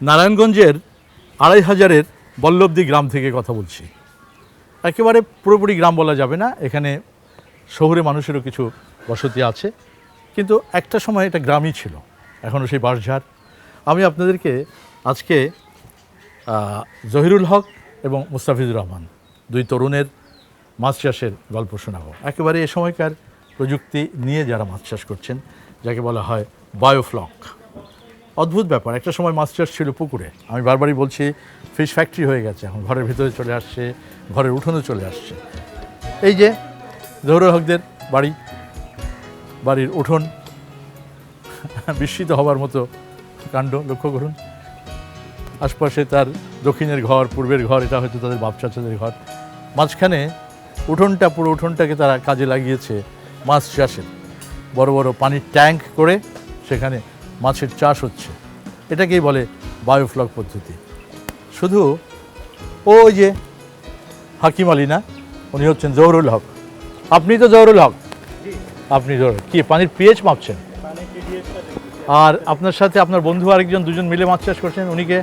নারায়ণগঞ্জের আড়াই হাজারের বল্লভদি গ্রাম থেকে কথা বলছি। একেবারে পুরোপুরি গ্রাম বলা যাবে না, এখানে শহুরে মানুষেরও কিছু বসতি আছে, কিন্তু একটা সময় এটা গ্রামই ছিল এখনও সেই বাঁশঝাড়। আমি আপনাদেরকে আজকে জহিরুল হক এবং মুস্তাফিজুর রহমান দুই তরুণের মাছ চাষের গল্প শোনাবো। একেবারে এ সময়কার প্রযুক্তি নিয়ে যারা মাছ চাষ করছেন, যাকে বলা হয় বায়োফ্লক। অদ্ভুত ব্যাপার। একটা সময় মাছ চাষ ছিল পুকুরে। আমি বারবারই বলছি ফিশ ফ্যাক্টরি হয়ে গেছে এখন। ঘরের ভিতরে চলে আসছে, ঘরের উঠোনে চলে আসছে। এই যে জহুরুল হকদের বাড়ি, বাড়ির উঠোন, বিস্মিত হবার মতো কাণ্ড, লক্ষ্য করুন। আশপাশে তার দক্ষিণের ঘর, পূর্বের ঘর, এটা হয়তো তাদের বাপ চাচাদের ঘর। মাঝখানে উঠোনটা, পুরো উঠোনটাকে তারা কাজে লাগিয়েছে মাছ চাষের। বড় বড় পানির ট্যাঙ্ক করে সেখানে মাছের চাষ হচ্ছে। এটাকেই বলে বায়োফ্লক পদ্ধতি। শুধু ওই যে হাকিম আলী না উনি হচ্ছেন জহরুল হক। আপনি তো জহরুল হক? আপনি জহরুল কি পানির পিএইচ মাপছেন? আর আপনার সাথে আপনার বন্ধু আরেকজন দুজন মিলে মাছ চাষ করছেন উনিকে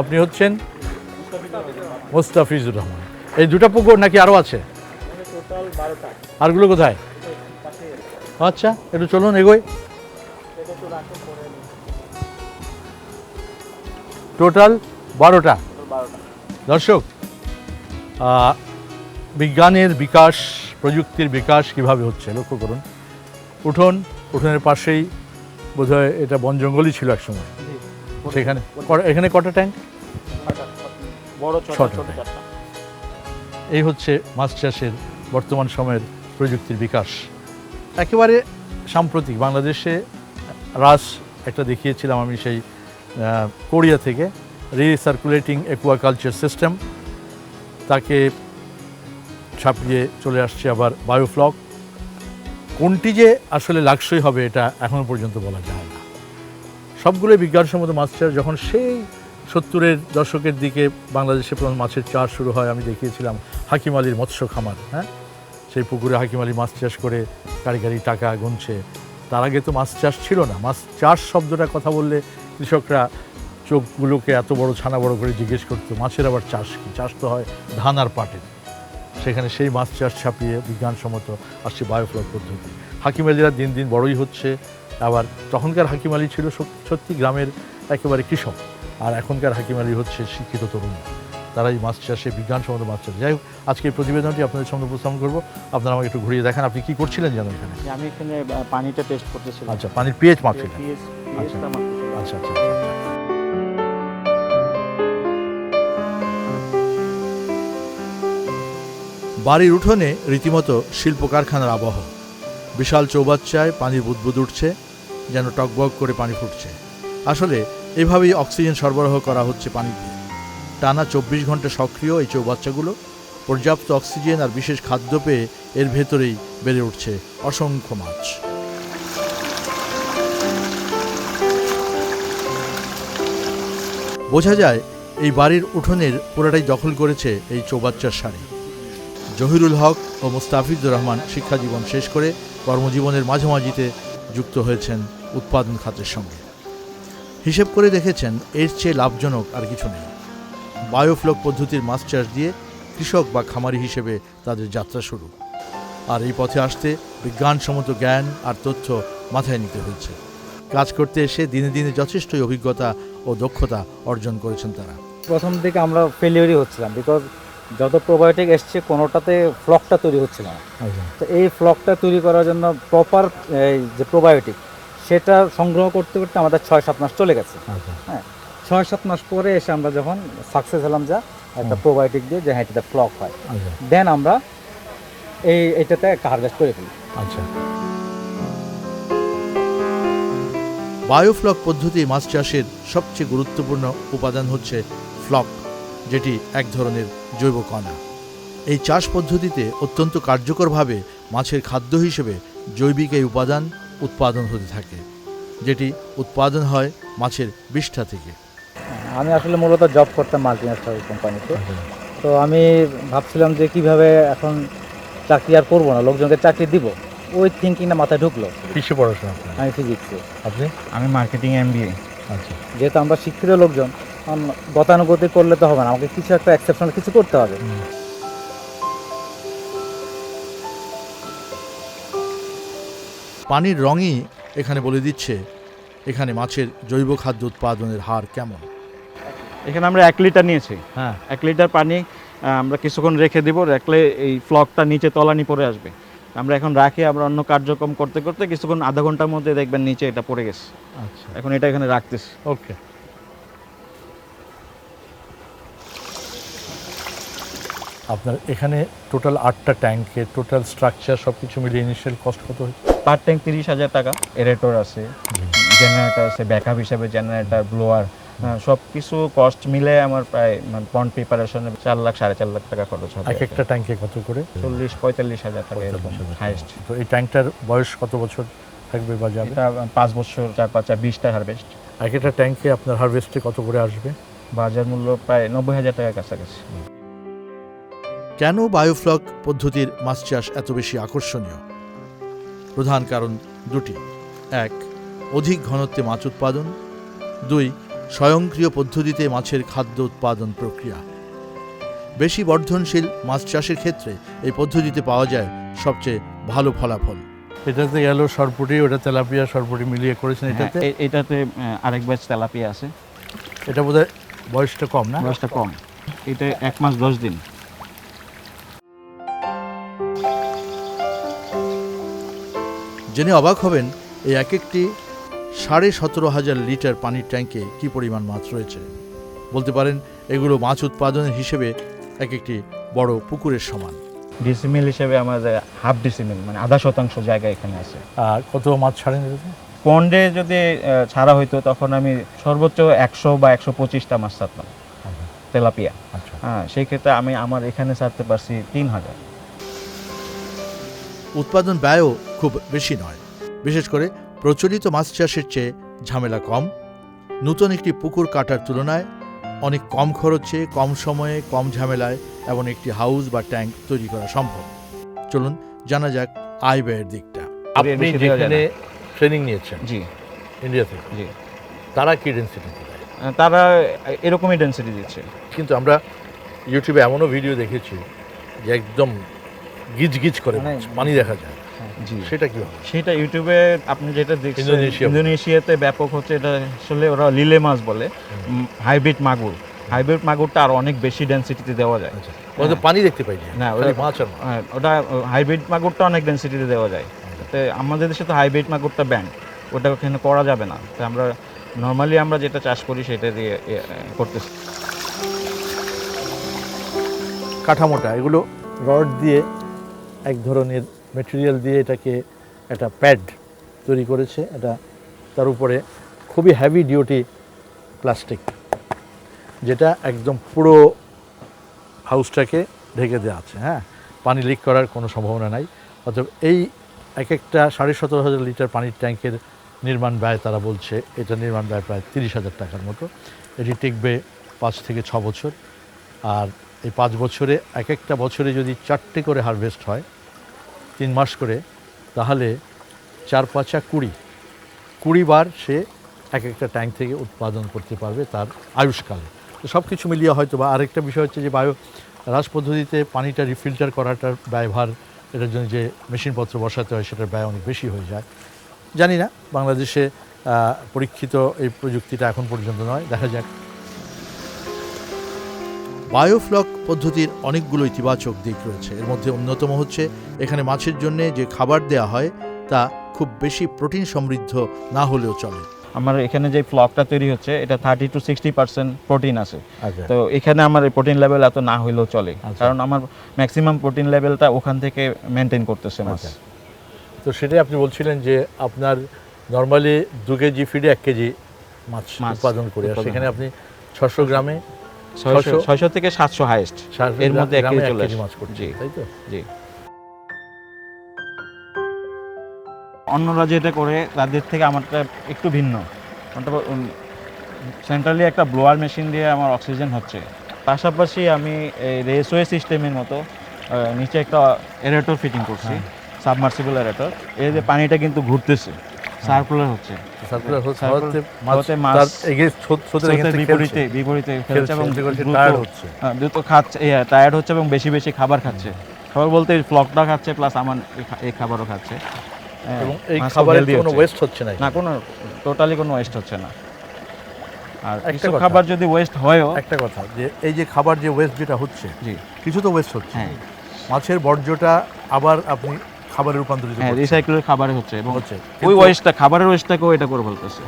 আপনি হচ্ছেন মোস্তাফিজুর রহমান। এই দুটো পুকুর নাকি আরও আছে? আরগুলো কোথায়? আচ্ছা একটু চলুন এগোই। টোটাল বারোটা। দর্শক বিজ্ঞানের বিকাশ প্রযুক্তির বিকাশ কীভাবে হচ্ছে লক্ষ্য করুন। উঠোন উঠোনের পাশেই বোধহয় এটা বন জঙ্গলই ছিল একসময়। সেখানে এখানে কটা ট্যাঙ্ক? এই হচ্ছে মাছ চাষের বর্তমান সময়ের প্রযুক্তির বিকাশ। একেবারে সাম্প্রতিক বাংলাদেশে রাস একটা দেখিয়েছিলাম আমি সেই কোরিয়া থেকে রিসার্কুলেটিং অ্যাকুয়াকালচার সিস্টেম। তাকে ছাপিয়ে চলে আসছে আবার বায়োফ্লক। কোনটি যে আসলে লাক্সই হবে এটা এখনও পর্যন্ত বলা যায় না। সবগুলোই বিজ্ঞানসম্মত মাছ চাষ। যখন সেই সত্তরের দশকের দিকে বাংলাদেশে প্রথম মাছের চাষ শুরু হয়, আমি দেখিয়েছিলাম হাকিম আলীর মৎস্য খামার হ্যাঁ? সেই পুকুরে হাকিম আলী মাছ চাষ করে গাড়ি টাকা গুনছে। তার আগে তো মাছ চাষ ছিল না। মাছ চাষ শব্দটা কথা বললে কৃষকরা চোখগুলোকে এত বড় ছানা বড় করে জিজ্ঞেস করতো মাছের আবার চাষ কি? চাষ তো হয় ধান আর পাটের। সেখানে সেই মাছ চাষ ছাপিয়ে বিজ্ঞানসম্মত আসছে বায়োফ্লক পদ্ধতি। হাকিম আলীরা দিন দিন বড়ই হচ্ছে। আবার তখনকার হাকিম আলী ছিল সত- সত্যি গ্রামের একেবারে কৃষক। আর এখনকার হাকিম আলী হচ্ছে শিক্ষিত তরুণ। তারা এই মাছ চাষে বিজ্ঞানসম্মত মাছ চাষ যাই হোক আজকে এই প্রতিবেদনটি আপনাদের সামনে উপস্থাপন করব। আপনারা আমাকে একটু ঘুরিয়ে দেখান আপনি কি করছিলেন যেন এখানে? আমি এখানে পানিটা টেস্ট করতেছিলাম। আচ্ছা পানির পিএইচ মাপছিলেন। আচ্ছা। আচ্ছা। বাড়ির উঠোনে রীতিমতো শিল্প কারখানার আবহ। বিশাল চৌবাচ্চায় পানির বুদবুদ উঠছে, যেন টকবক করে পানি ফুটছে। আসলে এভাবেই অক্সিজেন সরবরাহ করা হচ্ছে পানি দিয়ে। টানা চব্বিশ ঘণ্টা সক্রিয় এই চৌবাচ্চাগুলো, পর্যাপ্ত অক্সিজেন আর বিশেষ খাদ্য পেয়ে এর ভেতরেই বেড়ে উঠছে অসংখ্য মাছ। বোঝা যায় এই বাড়ির উঠোনের পুরোটাই দখল করেছে এই চৌবাচ্চার সারি। জহিরুল হক ও মুস্তাফিজুর রহমান শিক্ষা জীবন শেষ করে কর্মজীবনের মাঝামাঝিতে যুক্ত হয়েছেন উৎপাদন খাতের সঙ্গে। হিসেব করে দেখেছেন এর চেয়ে লাভজনক আর কিছু নেই। বায়োফ্লক পদ্ধতির মাছ চাষ দিয়ে কৃষক বা খামারি হিসেবে তাদের যাত্রা শুরু। আর এই পথে আসতে বিজ্ঞানসম্মত জ্ঞান আর তথ্য মাথায় নিতে হয়েছে। কাজ করতে এসে দিনে দিনে যথেষ্টই অভিজ্ঞতা ও দক্ষতা অর্জন করেছেন তারা। প্রথম দিকে আমরা ফেলিওরই হচ্ছিলাম বিকজ যত প্রোবায়োটিক এসছে কোনোটাতে ফ্লকটা তৈরি হচ্ছিল না। তো এই ফ্লকটা তৈরি করার জন্য প্রপার যে প্রোবায়োটিক সেটা সংগ্রহ করতে করতে আমাদের ছয় সাত মাস চলে গেছে। হ্যাঁ ছয় সাত মাস পরে এসে আমরা যখন সাকসেস হলাম যা একটা প্রোবায়োটিক দিয়ে যে হ্যাঁ এটাতে ফ্লক হয়। দেন আমরা এই এটাতে একটা হারভেস্ট করে ফেলি। আচ্ছা। বায়োফ্লক পদ্ধতি মাছ চাষের সবচেয়ে গুরুত্বপূর্ণ উপাদান হচ্ছে ফ্লক যেটি এক ধরনের জৈব কণা। এই চাষ পদ্ধতিতে অত্যন্ত কার্যকরভাবে মাছের খাদ্য হিসেবে জৈবিক এই উপাদান উৎপাদন হতে থাকে যেটি উৎপাদন হয় মাছের বিষ্ঠা থেকে। আমি আসলে মূলত জব করতাম মাল্টি ন্যাশনাল কোম্পানিতে তো আমি ভাবছিলাম যে কীভাবে এখন চাকরি আর করব না লোকজনকে চাকরি দিব। ওই থিঙ্কিংটা মাথায় ঢুকলো। কিসে পড়াশোনা আপনার? আমি ফিজিক্সে আপনি? আমি মার্কেটিং এমবিএ আচ্ছা। যেহেতু আমরা শিক্ষিত লোকজন গতানুগতিক করলে তো হবে না আমাকে কিছু একটা এক্সেপশনাল কিছু করতে হবে। পানির রঙই এখানে বলে দিচ্ছে এখানে মাছের জৈব খাদ্য উৎপাদনের হার কেমন? এখানে আমরা এক লিটার নিয়েছি। হ্যাঁ। এক লিটার পানি আমরা কিছুক্ষণ রেখে দিব রাখলে এই ফ্লকটা নিচে তলানি পড়ে আসবে। আমরা এখন রাখি আমরা অন্য কার্যক্রম করতে করতে কিছুক্ষণ আধা ঘণ্টার মধ্যে দেখবেন নিচে এটা পড়ে গেছে। আচ্ছা। এখন এটা এখানে রাখতেছি। ওকে। আপনার এখানে টোটাল আটটা ট্যাঙ্কের টোটাল স্ট্রাকচার সব কিছু মিলিয়ে ইনিশিয়াল কস্ট কত হয়েছে? পার ট্যাঙ্ক তিরিশ হাজার টাকা। এরেটর আছে জেনারেটর আছে ব্যাকআপ হিসাবে জেনারেটর ব্লোয়ার সব কিছু কস্ট মিলে আমার প্রায় মানে পন্ড প্রিপারেশনে চার লাখ সাড়ে চার লাখ টাকা খরচ হবে এক একটা ট্যাঙ্কে কত করে? চল্লিশ পঁয়তাল্লিশ হাজার টাকা এরকম হাইয়েস্ট তো এই ট্যাঙ্কটার বয়স কত বছর থাকবে বা যাবে? এটা পাঁচ বছর চার পাঁচ চার বিশটা হারভেস্ট এক একটা ট্যাঙ্কে আপনার হারভেস্টে কত করে আসবে? বাজার মূল্য প্রায় নব্বই হাজার টাকার কাছাকাছি। কেন বায়োফ্লক পদ্ধতির মাছ চাষ এত বেশি আকর্ষণীয়? প্রধান কারণ দুটি। এক অধিক ঘনত্বে মাছ উৎপাদন। দুই স্বয়ংক্রিয় পদ্ধতিতে মাছের খাদ্য উৎপাদন প্রক্রিয়া। বেশি বর্ধনশীল মাছ চাষের ক্ষেত্রে এই পদ্ধতিতে পাওয়া যায় সবচেয়ে ভালো ফলাফল। এটাতে গেল সরপুটি ওটা তেলাপিয়া সরপুটি মিলিয়ে করেছেন এটাতে? এটাতে আহ, আরেক ব্যাচ তেলাপিয়া আছে। এটা বোধহয় বয়সটা কম না? বয়সটা কম। এটা এক মাস দশ দিন। জেনে অবাক হবেন এই এক একটি সাড়ে সতেরো হাজার লিটার পানির ট্যাঙ্কে কি পরিমাণ মাছ রয়েছে? বলতে পারেন এগুলো মাছ উৎপাদনের হিসেবে এক একটি বড় পুকুরের সমান। ডিসিমিল হিসেবে আমাদের হাফ ডিসিমিল মানে আধা শতাংশ জায়গা এখানে আছে। আর কত মাছ ছাড়েন? পন্ডে যদি ছাড়া হইতো তখন আমি সর্বোচ্চ একশো বা একশো পঁচিশটা মাছ ছাড়তাম। তেলাপিয়া। আচ্ছা। হ্যাঁ সেই ক্ষেত্রে আমি আমার এখানে ছাড়তে পারছি তিন হাজার। উৎপাদন ব্যয়ও খুব বেশি নয়। বিশেষ করে প্রচলিত মাছ চাষের চেয়ে ঝামেলা কম। নতুন একটি পুকুর কাটার তুলনায় অনেক কম খরচে কম সময়ে কম ঝামেলায় এমন একটি হাউস বা ট্যাঙ্ক তৈরি করা সম্ভব। চলুন জানা যাক আয় ব্যয়ের দিকটা। আপনি যেখানে ট্রেনিং নিয়েছেন জি। ইন্ডিয়া থেকে জি। তারা কি ডেন্সিটি দেয়? তারা এরকমই ডেন্সিটি দিচ্ছে। কিন্তু আমরা ইউটিউবে এমনও ভিডিও দেখেছি যে একদম গিজ গিজ করে মানে- পানি দেখা যায়। সেটা কি সেটা ইউটিউবে আপনি যেটা দেখছেন ইন্দোনেশিয়াতে। ব্যাপক হচ্ছে এটা আসলে ওরা লিলে মাছ বলে হাইব্রিড মাগুর। হাইব্রিড মাগুরটা আর অনেক বেশি ডেন্সিটিতে দেওয়া যায়। আচ্ছা। পানি দেখতে পাই না, মাছ। হ্যাঁ, ওটা হাইব্রিড মাগুরটা অনেক ডেন্সিটিতে দেওয়া যায়। তো আমাদের দেশে তো হাইব্রিড মাগুরটা ব্যান ওটা ওখানে করা যাবে না। তো আমরা নর্মালি আমরা যেটা চাষ করি সেটা দিয়ে করতেছি। কাঠামোটা এগুলো রড দিয়ে এক ধরনের মেটেরিয়াল দিয়ে এটাকে একটা প্যাড তৈরি করেছে। এটা তার উপরে খুবই হ্যাভি ডিউটি প্লাস্টিক যেটা একদম পুরো হাউসটাকে ঢেকে দেওয়া আছে হ্যাঁ? পানি লিক করার কোনো সম্ভাবনা নাই। অতএব এই এক একটা সাড়ে সতেরো হাজার লিটার পানির ট্যাঙ্কের নির্মাণ ব্যয় তারা বলছে, এটা নির্মাণ ব্যয় প্রায় তিরিশ হাজার টাকার মতো। এটি টিকবে পাঁচ থেকে ছ বছর। আর এই পাঁচ বছরে এক একটা বছরে যদি চারটে করে হারভেস্ট হয় তিন মাস করে, তাহলে চার পাঁচা কুড়ি। কুড়ি বার সে এক একটা ট্যাঙ্ক থেকে উৎপাদন করতে পারবে তার আয়ুষ্কালে। তো সব কিছু মিলিয়ে হয়তো বা আরেকটা বিষয় হচ্ছে যে বায়ো রাস পদ্ধতিতে পানিটা রিফিল্টার করাটার ব্যয়ভার, এটার জন্য যে মেশিনপত্র বসাতে হয় সেটার ব্যয় অনেক বেশি হয়ে যায়। জানি না, বাংলাদেশে পরীক্ষিত এই প্রযুক্তিটা এখন পর্যন্ত নয়, দেখা যাক। বায়োফ্লক পদ্ধতির অনেকগুলো ইতিবাচক দিক রয়েছে। এর মধ্যে অন্যতম হচ্ছে এখানে মাছের জন্য যে খাবার দেওয়া হয় তা খুব বেশি প্রোটিন সমৃদ্ধ না হলেও চলে। আমার এখানে যে ফ্লকটা তৈরি হচ্ছে এটা thirty two sixty percent protein আছে। আচ্ছা। তো এখানে আমার প্রোটিন লেভেল এত না হইলেও চলে। আচ্ছা। কারণ আমার ম্যাক্সিমাম প্রোটিন লেভেলটা ওখান থেকে মেনটেন করতেছে মাছ। আচ্ছা। তো সেটাই আপনি বলছিলেন যে আপনার নর্মালি দু কেজি ফিডে এক কেজি মাছ উৎপাদন করে। আর সেখানে আপনি ছশো গ্রামে ছয়শো থেকে সাতশো হাইয়েস্ট ষাট এর মধ্যে এক কেজি চলে জি। জি। অন্যরা যেটা করে তাদের থেকে আমারটা একটু ভিন্ন। সেন্ট্রালি একটা ব্লোয়ার মেশিন দিয়ে আমার অক্সিজেন হচ্ছে। পাশাপাশি আমি এই রেসওয়ে সিস্টেমের মতো নিচে একটা এরেটর ফিটিং করছি। সাবমার্সিবল এরেটর এর যে পানিটা কিন্তু ঘুরতেছে। সার্কুলার হচ্ছে। সার্কুলার হওয়াতে মাছ এগেইনস্ট স্রোতের বিপরীতে বিপরীতে খেলছে, এবং tired হচ্ছে। দ্রুত খাচ্ছে টায়ার্ড হচ্ছে এবং বেশি বেশি খাবার খাচ্ছে। খাবার বলতে ফ্লকটা খাচ্ছে প্লাস আমার এই খাবারও খাচ্ছে। হ্যাঁ, এবং এই খাবারের কোনো ওয়েস্ট হচ্ছে না না কোনো টোটালি কোনো ওয়েস্ট হচ্ছে না। আর একটা কিছু খাবার যদি ওয়েস্ট হয়ও একটা কথা যে এই যে খাবার যে ওয়েস্ট যেটা হচ্ছে জি। কিছু তো ওয়েস্ট হচ্ছে। হ্যাঁ। মাছের বর্জ্যটা আবার আপনি খাবারে রূপান্তরিত হ্যাঁ। রিসাইকেলের খাবারে হচ্ছে এবং হচ্ছে। ওই ওয়েস্টটা খাবারের ওয়েস্টটাকেও এটা করে ফেলতেছে।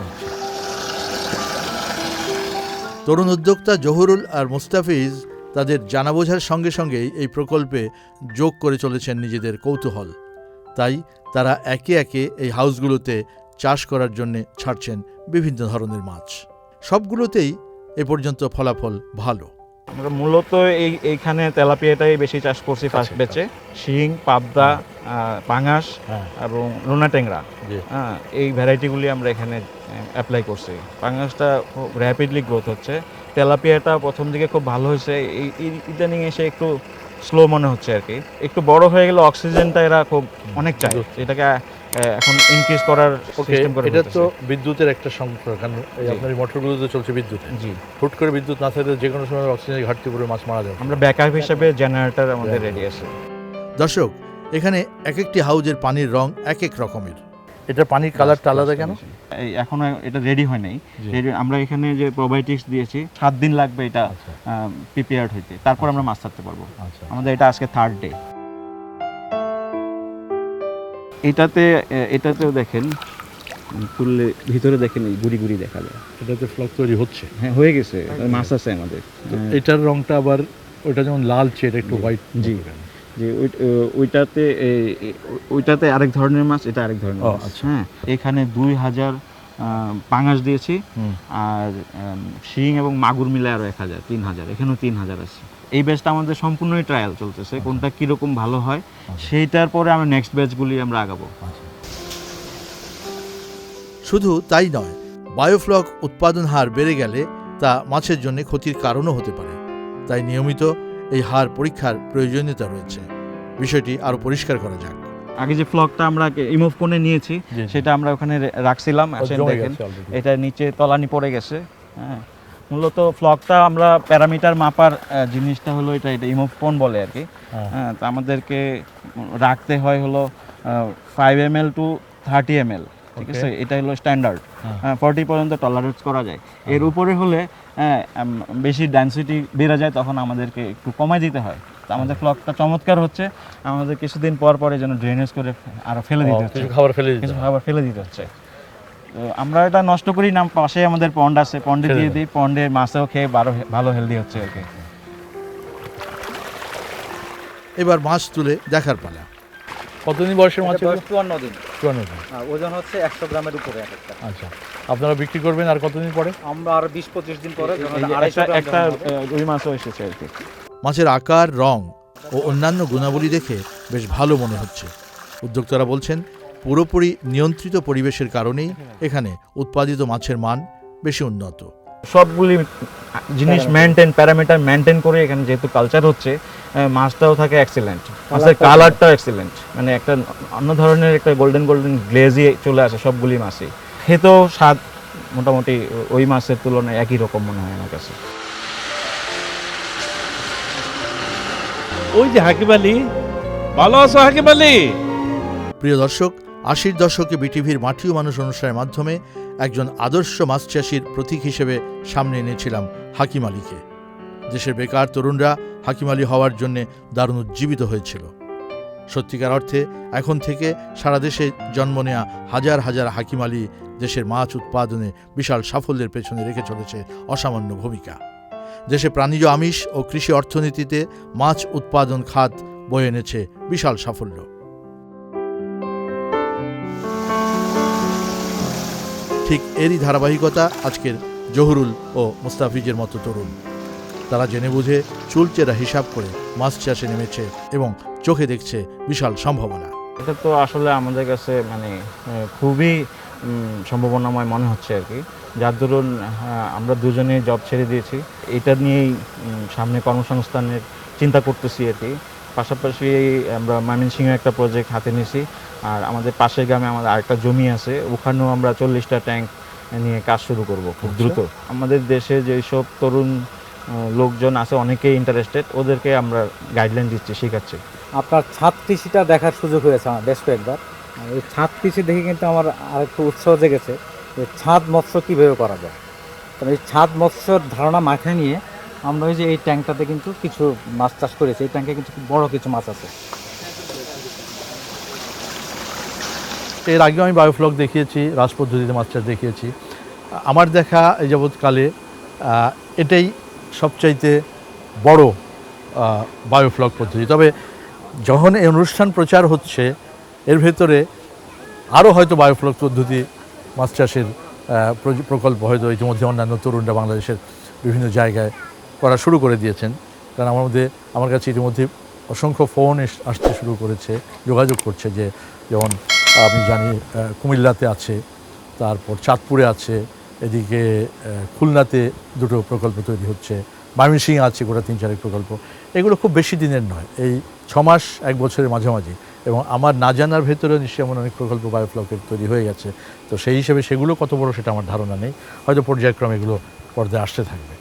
তরুণ উদ্যোক্তা জহুরুল আর মুস্তাফিজ তাদের জানা বোঝার সঙ্গে সঙ্গেই এই প্রকল্পে যোগ করে চলেছেন নিজেদের কৌতূহল। তাই তারা একে একে এই হাউসগুলোতে চাষ করার জন্য ছাড়ছেন বিভিন্ন ধরনের মাছ। সবগুলোতেই এ পর্যন্ত ফলাফল ভালো। আমরা মূলত এই এইখানে তেলাপিয়াটাই বেশি চাষ করছি ফার্স্ট আচ্ছা, বেচে। শিং পাবদা পাঙাশ হ্যাঁ। এবং রুনা ট্যাংরা। হ্যাঁ এই ভ্যারাইটিগুলি আমরা এখানে অ্যাপ্লাই করছি। পাঙাশটা খুব র্যাপিডলি গ্রোথ হচ্ছে। তেলাপিয়াটা প্রথম দিকে খুব ভালো হয়েছে। ইদানিং এসে একটু স্লো মনে হচ্ছে আর কি। একটু বড় হয়ে গেলে অক্সিজেনটা এরা খুব অনেক চায়। এটাকে এখন ইনক্রিজ করার সিস্টেম করে এটা তো বিদ্যুতের একটা সমস্যা কারণ এই। আপনার মোটরগুলো তো চলছে বিদ্যুতে। জি। হুট করে বিদ্যুৎ না থাকলে যে কোনো সময় অক্সিজেনের ঘাটতি পড়ে মাছ মারা যাবে। আমরা ব্যাকআপ হিসেবে জেনারেটর আমাদের রেডি আছে। দর্শক এখানে এক একটি হাউজের পানির রং এক এক রকমের। এটা পানির কালারটা আলাদা কেন? এই এখনও এটা রেডি হয় নাই। আমরা এখানে যে প্রোবায়োটিক্স দিয়েছি সাত দিন লাগবে এটা আচ্ছা। প্রিপেয়ার্ড হইতে। তারপর আমরা মাছ ছাড়তে পারব। আচ্ছা। আমাদের এটা আজকে থার্ড ডে এটাতে এটাতেও দেখেন তুললে ভিতরে দেখেন এই গুড়ি গুড়ি দেখা যায়। এটাতে ফ্লক তৈরি হচ্ছে। হ্যাঁ হয়ে গেছে মাছ আছে আমাদের। এটার রংটা আবার ওটা যেমন লালচে এটা একটু হোয়াইট জি। যে ওইটাতে ওইটাতে আরেক ধরনের মাছ এটা আরেক ধরনের মাছ। আচ্ছা। হ্যাঁ এখানে দুই হাজার পাঙাশ দিয়েছি। আর শিং এবং মাগুর মিলে আরও এক হাজার তিন হাজার এখানেও তিন হাজার আছে। এই ব্যাচটা আমাদের সম্পূর্ণই ট্রায়াল চলতেছে কোনটা কীরকম ভালো হয় সেইটার পরে আমরা নেক্সট ব্যাচগুলি আমরা আগাবো। শুধু তাই নয় বায়োফ্লক উৎপাদন হার বেড়ে গেলে তা মাছের জন্য ক্ষতির কারণও হতে পারে। তাই নিয়মিত এই হার পরীক্ষার প্রয়োজনীয়তা রয়েছে। বিষয়টি আরও পরিষ্কার করা যাক। আগে যে ফ্লকটা আমরা ইমুভ করে নিয়েছি সেটা আমরা ওখানে রাখছিলাম দেখেন। এটা নিচে তলানি পড়ে গেছে হ্যাঁ। মূলত ফ্লকটা আমরা প্যারামিটার মাপার জিনিসটা হলো এটা এটা ইমোভ ফোন বলে আর কি। হ্যাঁ। তো আমাদেরকে রাখতে হয় হলো five M L two thirty M L ঠিক আছে? এটা হলো স্ট্যান্ডার্ড হ্যাঁ। ফর্টি পর্যন্ত টলারেট করা যায়। এর উপরে হলে হ্যাঁ, বেশি ডেন্সিটি বেড়ে যায় তখন আমাদেরকে একটু কমাই দিতে হয়। তো আমাদের ফ্লকটা চমৎকার হচ্ছে। আমাদের কিছুদিন পর পরে যেন ড্রেনেজ করে আরও ফেলে দিতে হচ্ছে। খাবার ফেলে দিতে খাবার ফেলে দিতে হচ্ছে। আমরা এটা নষ্ট করি না পাশে আমাদের পন্ড আছে পন্ডে দিয়ে। দিই পন্ডে মাছেও খেয়ে ভালো ভালো হেলদি হচ্ছে আর কি। এবার মাছ তুলে দেখার পালা। কতদিন বয়সের মাছ? চুয়ান্ন দিন। চুয়ান্ন দিন। আর ওজন হচ্ছে একশো গ্রামের উপরে একটা। আচ্ছা আপনারা বিক্রি করবেন আর কতদিন পরে? আমরা আর বিশ পঁচিশ দিন পরে একটা রুই মাছও এসেছে আর কি। মাছের আকার রং ও অন্যান্য গুণাবলী দেখে বেশ ভালো মনে হচ্ছে। উদ্যোক্তারা বলছেন পুরোপুরি নিয়ন্ত্রিত পরিবেশের কারণেই এখানে উৎপাদিত মাছের মান বেশি উন্নত। সবগুলি জিনিস মেনটেন প্যারামিটার মেনটেন করে এখানে যেহেতু কালচার হচ্ছে আহ, মাছটাও থাকে এক্সিলেন্ট মাছের কালারটাও এক্সিলেন্ট মানে একটা অন্য ধরনের একটা গোল্ডেন গোল্ডেন গ্লেজি চলে আসে সবগুলি মাছই। খেতেও স্বাদ মোটামুটি ওই মাছের তুলনায় একই রকম মনে হয় আমার কাছে। ওই যে হাকিম আলী। ভালো আছো হাকিম আলী। প্রিয় দর্শক আশির দশকে বিটিভির মাটিও মানুষ অনুষ্ঠানের মাধ্যমে একজন আদর্শ মাছ চাষির প্রতীক হিসেবে সামনে এনেছিলাম হাকিম আলীকে। দেশের বেকার তরুণরা হাকিম আলী হওয়ার জন্যে দারুণ উজ্জীবিত হয়েছিল। সত্যিকার অর্থে এখন থেকে সারা দেশে জন্ম নেয়া হাজার হাজার হাকিম আলী দেশের মাছ উৎপাদনে বিশাল সাফল্যের পেছনে রেখে চলেছে অসামান্য ভূমিকা। দেশে প্রাণীজ আমিষ ও কৃষি অর্থনীতিতে মাছ উৎপাদন খাত বয়ে এনেছে বিশাল সাফল্য। ঠিক এরই ধারাবাহিকতা আজকের জহুরুল ও মুস্তাফিজের মতো তরুণ। তারা জেনে বুঝে চুলচেরা হিসাব করে মাছ চাষে নেমেছে এবং চোখে দেখছে বিশাল সম্ভাবনা। এটা তো আসলে আমাদের কাছে মানে খুবই সম্ভাবনাময় মনে হচ্ছে আর কি। যার দরুন আমরা দুজনে জব ছেড়ে দিয়েছি। এটা নিয়েই সামনে কর্মসংস্থানের চিন্তা করতেছি আর কি। পাশাপাশি আমরা ময়মনসিংহে একটা প্রজেক্ট হাতে নিয়েছি আর আমাদের পাশের গ্রামে আমাদের আরেকটা জমি আছে ওখানেও আমরা চল্লিশটা ট্যাঙ্ক নিয়ে কাজ শুরু করব। খুব। দ্রুত? আমাদের দেশে যেসব তরুণ লোকজন আছে অনেকেই ইন্টারেস্টেড ওদেরকে আমরা গাইডলাইন দিচ্ছি শেখাচ্ছি। আপনার ছাদ কৃষিটা দেখার সুযোগ হয়েছে আমার বেশ কয়েকবার। এই ছাদ কৃষি দেখে কিন্তু আমার আরেকটু উৎসাহ জেগেছে যে ছাদ মৎস্য কীভাবে করা যায়। কারণ এই ছাদ মৎস্যর ধারণা মাথায় নিয়ে আমরা ওই যে এই ট্যাঙ্কটাতে কিন্তু কিছু মাছ চাষ করেছি। এই ট্যাঙ্কে কিন্তু বড় কিছু মাছ আছে। এর আগে আমি বায়োফ্লক দেখিয়েছি, রাজ পদ্ধতিতে মাছ চাষ দেখিয়েছি। আমার দেখা এই যাবৎকালে এটাই সবচাইতে বড় বায়োফ্লক পদ্ধতি। তবে যখন এই অনুষ্ঠান প্রচার হচ্ছে, এর ভেতরে আরও হয়তো বায়োফ্লক পদ্ধতি মাছ চাষের প্রকল্প হয়তো ইতিমধ্যে অন্যান্য তরুণরা বাংলাদেশের বিভিন্ন জায়গায় করা শুরু করে দিয়েছেন। কারণ আমার মধ্যে, আমার কাছে ইতিমধ্যে অসংখ্য ফোন আসতে শুরু করেছে, যোগাযোগ করছে যে, যেমন আমি জানি কুমিল্লাতে আছে, তারপর চাঁদপুরে আছে, এদিকে খুলনাতে দুটো প্রকল্প তৈরি হচ্ছে, ময়মনসিংহে আছে গোটা তিন চারেক প্রকল্প। এগুলো খুব বেশি দিনের নয়, এই ছ মাস এক বছরের মাঝামাঝি। এবং আমার না জানার ভেতরে নিশ্চয়ই এমন অনেক প্রকল্প বায়োফ্লকের তৈরি হয়ে গেছে। তো সেই হিসেবে সেগুলো কত বড় সেটা আমার ধারণা নেই। হয়তো পর্যায়ক্রমে এগুলো পর্দায় আসতে থাকবে।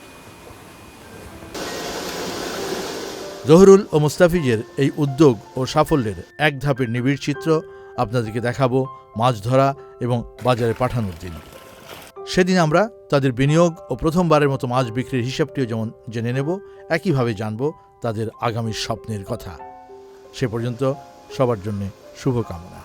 জহুরুল ও মুস্তাফিজের এই উদ্যোগ ও সাফল্যের এক ধাপের নিবিড় চিত্র আপনাদেরকে দেখাবো মাছ ধরা এবং বাজারে পাঠানোর দিন। সেদিন আমরা তাদের বিনিয়োগ ও প্রথমবারের মতো মাছ বিক্রির হিসাবটিও যেমন জেনে নেব, একইভাবে জানব তাদের আগামী স্বপ্নের কথা। সে পর্যন্ত সবার জন্য শুভকামনা।